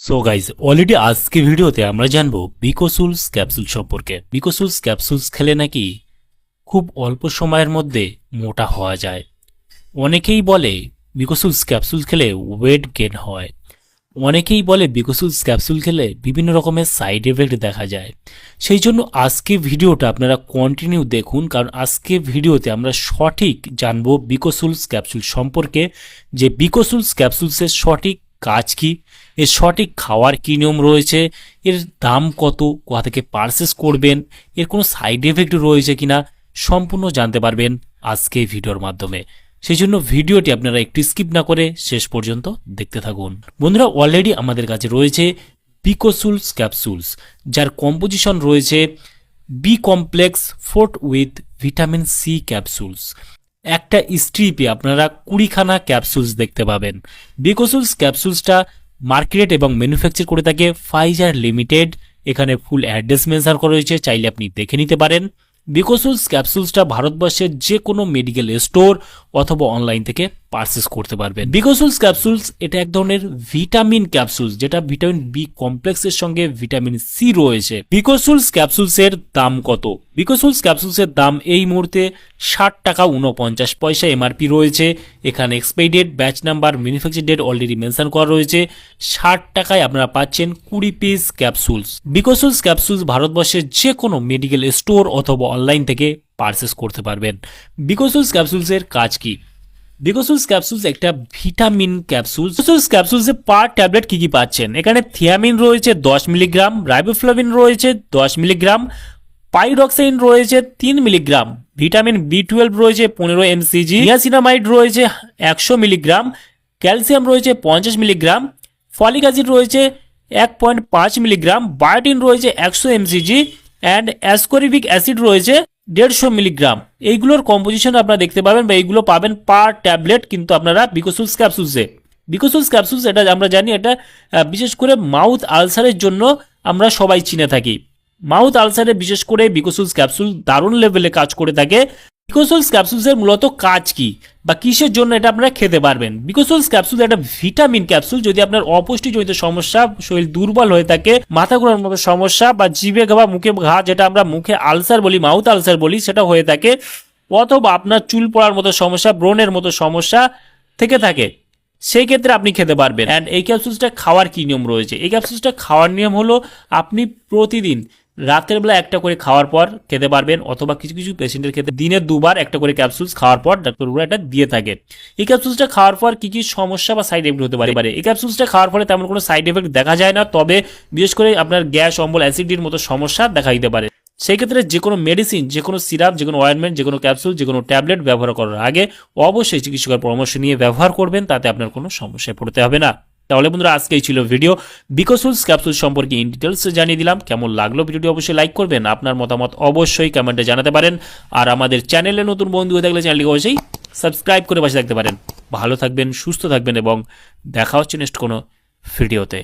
So guys already আজকে ভিডিওতে আমরা জানব বিকোসুলস ক্যাপসুল সম্পর্কে। বিকোসুলস ক্যাপসুলস খেলে নাকি খুব অল্প সময়ের মধ্যে মোটা হওয়া যায়। অনেকেই বলে বিকোসুলস ক্যাপসুল খেলে ওয়েট গেন হয়। অনেকেই বলে বিকোসুলস ক্যাপসুল খেলে বিভিন্ন রকমের সাইড এফেক্ট দেখা যায়। সেই জন্য আজকে ভিডিওটা আপনারা কন্টিনিউ দেখুন, কারণ আজকে ভিডিওতে আমরা সঠিক জানব বিকোসুলস ক্যাপসুল সম্পর্কে, যে বিকোসুলস ক্যাপসুলসের সঠিক কাজ কি? এর সঠিক খাওয়ার কী নিয়ম রয়েছে? এর দাম কত? কোথা থেকে পারচেস করবেন? এর কোনো সাইড এফেক্ট রয়েছে কিনা? সম্পূর্ণ জানতে পারবেন আজকে ভিডিওর মাধ্যমে। সেই জন্য ভিডিওটি আপনারা একটু স্কিপ না করে শেষ পর্যন্ত দেখতে থাকুন। বন্ধুরা অলরেডি আমাদের কাছে রয়েছে বিকোসুলস ক্যাপসুলস যার কম্পোজিশন রয়েছে B complex forte with vitamin C capsules একটা স্ট্রিপে আপনারা কুড়িখানা ক্যাপসুলস দেখতে পাবেন। বিকোসুলস ক্যাপসুলসটা মার্কেট এবং ম্যানুফ্যাকচার করে থাকে ফাইজার লিমিটেড এখানে ফুল অ্যাড্রেস মেনশন করা রয়েছে, চাইলে আপনি দেখে নিতে পারেন। বিকোসুলস ক্যাপসুলসটা ভারতবর্ষের যে কোনো মেডিকেল স্টোর অথবা অনলাইন থেকে পারচেস করতে পারবেন। বিকোসুলস ক্যাপসুলস এটা এক ধরনের ভিটামিন ক্যাপসুলস যেটা ভিটামিন বি কমপ্লেক্সের সঙ্গে ভিটামিন সি রয়েছে। বিকোসুলস ক্যাপসুলসের দাম কত? বিকোসুলস ক্যাপসুলসের দাম এই মুহূর্তে ষাট টাকা উনপঞ্চাশ পয়সা এমআরপি রয়েছে। এখানে expiry date batch number manufacture date already mention করা রয়েছে। ষাট টাকায় আপনারা পাচ্ছেন কুড়ি পিস ক্যাপসুলস বিকোসুলস ক্যাপসুলস ভারতবর্ষের যে কোনো মেডিকেল স্টোর অথবা অনলাইন থেকে পারচেস করতে পারবেন। বিকোসুলস ক্যাপসুলসের কাজ কি? বিকোসুলস ক্যাপসুলস একটা ভিটামিন ক্যাপসুল বিকোসুলস ক্যাপসুলসে পার ট্যাবলেট কি কি পাচ্ছেন? এখানে থিয়ামিন রয়েছে দশ মিলিগ্রাম রাইবোফ্লাভিন রয়েছে দশ মিলিগ্রাম পাইরক্সাইন রয়েছে তিন মিলিগ্রাম ভিটামিন বি টুয়েলভ রয়েছে পনেরো এমসিজি নিয়াসিনামাইড রয়েছে একশো মিলিগ্রাম ক্যালসিয়াম রয়েছে পঞ্চাশ মিলিগ্রাম ফলিক অ্যাসিড রয়েছে এক পয়েন্ট পাঁচ মিলিগ্রাম বায়োটিন রয়েছে একশো এমসিজি অ্যান্ড অ্যাসকোরিবিক অ্যাসিড রয়েছে দেড়শো মিলিগ্রাম। এইগুলোর কম্পোজিশন আপনারা দেখতে পাবেন বা এইগুলো পাবেন পার ট্যাবলেট কিন্তু আপনারা বিকোসুলস ক্যাপসুলসে বিকোসুলস ক্যাপসুলস এটা আমরা জানি, এটা বিশেষ করে মাউথ আলসারের জন্য আমরা সবাই চিনে থাকি। মাউথ আলসারে বিশেষ করে বিকোসুলস ক্যাপসুল দারুণ লেভেলে কাজ করে থাকে। বিকোসুলস ক্যাপসুলসের মূলত কাজ কি? বা কিসের জন্য এটা আপনারা খেতে পারবেন? বিকোসুলস ক্যাপসুল একটা ভিটামিন ক্যাপসুল যদি আপনার অপুষ্টিজনিত সমস্যা, শরীর দুর্বল হয়ে থাকে, মাথা ঘোরার মতো সমস্যা, বা জিভে বা মুখে ঘা, যেটা আমরা মুখে আলসার বলি মাউথ আলসার বলি, সেটা হয়ে থাকে, অথবা আপনার চুল পড়ার মতো সমস্যা ব্রণের মতো সমস্যা থেকে থাকে, সেই ক্ষেত্রে আপনি খেতে পারবেন। অ্যান্ড এই ক্যাপসুলসটা খাওয়ার কি নিয়ম রয়েছে? এই ক্যাপসুলসটা খাওয়ার নিয়ম হলো, আপনি প্রতিদিন রাতের বেলা একটা করে খাওয়ার পর খেতে পারবেন অথবা কিছু কিছু পেশেন্টের ক্ষেত্রে দিনে দুবার একটা করে ক্যাপসুলস খাওয়ার পর ডাক্তারবাবু এটা দিয়ে থাকে। এই ক্যাপসুলসটা খাওয়ার পর কি কি সমস্যা বা সাইড এফেক্ট হতে পারে? এই ক্যাপসুলসটা খাওয়ার ফলে তেমন কোনো সাইড এফেক্ট দেখা যায় না, তবে বিশেষ করে আপনার গ্যাস, অম্বল অ্যাসিডির মতো সমস্যা দেখা দিতে পারে। সেই ক্ষেত্রে যে কোনো মেডিসিন যে কোনো সিরাপ যে কোনো অয়েনমেন্ট যে কোনো ক্যাপসুল যে কোনো ট্যাবলেট ব্যবহার করার আগে অবশ্যই চিকিৎসকের পরামর্শ নিয়ে ব্যবহার করবেন, তাতে আপনার কোনো সমস্যায় পড়তে হবে না। তাহলে বন্ধুরা, আজকেই ছিল ভিডিও বিকশুলস ক্যাপসুল সম্পর্কে ইন ডিটেলস জানিয়ে দিলাম। কেমন লাগল ভিডিওটি অবশ্যই লাইক করবেন। আপনার মতামত অবশ্যই কমেন্টে জানাতে পারেন। আর আমাদের চ্যানেলে নতুন বন্ধু হয়ে থাকলে চ্যানেলটিকে অবশ্যই সাবস্ক্রাইব করে পাশে থাকতে পারেন। ভালো থাকবেন, সুস্থ থাকবেন এবং দেখা হচ্ছে নেক্সট কোনো ভিডিওতে